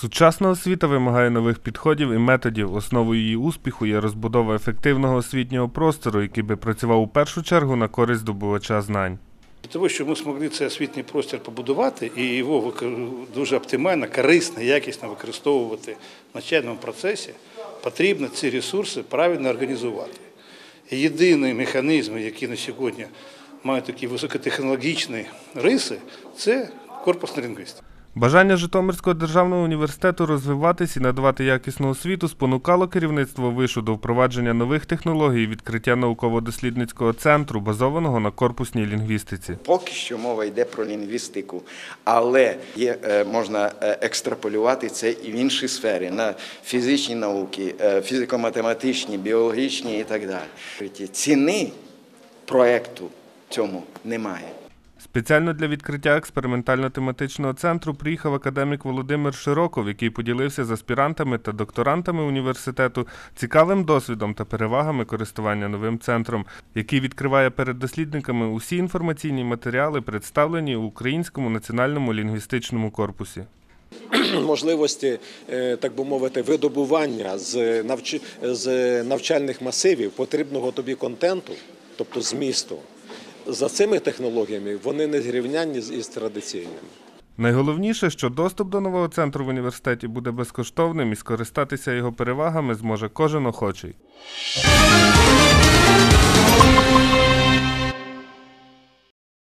Сучасна освіта вимагає нових підходів і методів. Основою її успіху є розбудова ефективного освітнього простору, який би працював у першу чергу на користь здобувача знань. Для того, щоб ми змогли цей освітній простір побудувати і його дуже оптимально, корисно, якісно використовувати в навчальному процесі, потрібно ці ресурси правильно організувати. І єдиний механізм, який на сьогодні має такі високотехнологічні риси, це корпусна лінгвістика. Бажання Житомирського державного університету розвиватись і надавати якісну освіту спонукало керівництво вишу до впровадження нових технологій і відкриття науково-дослідницького центру, базованого на корпусній лінгвістиці. Поки що мова йде про лінгвістику, але є, е, можна е, екстраполювати це і в інші сфери, на фізичні науки, е, фізико-математичні, біологічні і так далі. Ціни проекту цьому немає. Спеціально для відкриття експериментально-тематичного центру приїхав академік Володимир Широков, який поділився з аспірантами та докторантами університету цікавим досвідом та перевагами користування новим центром, який відкриває перед дослідниками усі інформаційні матеріали, представлені у Українському національному лінгвістичному корпусі. можливості, е, так би мовити, видобування з навч... з навчальних масивів потрібного тобі контенту, тобто змісту. За цими технологіями вони не зрівнянні із традиційними. Найголовніше, що доступ до нового центру в університеті буде безкоштовним і скористатися його перевагами зможе кожен охочий.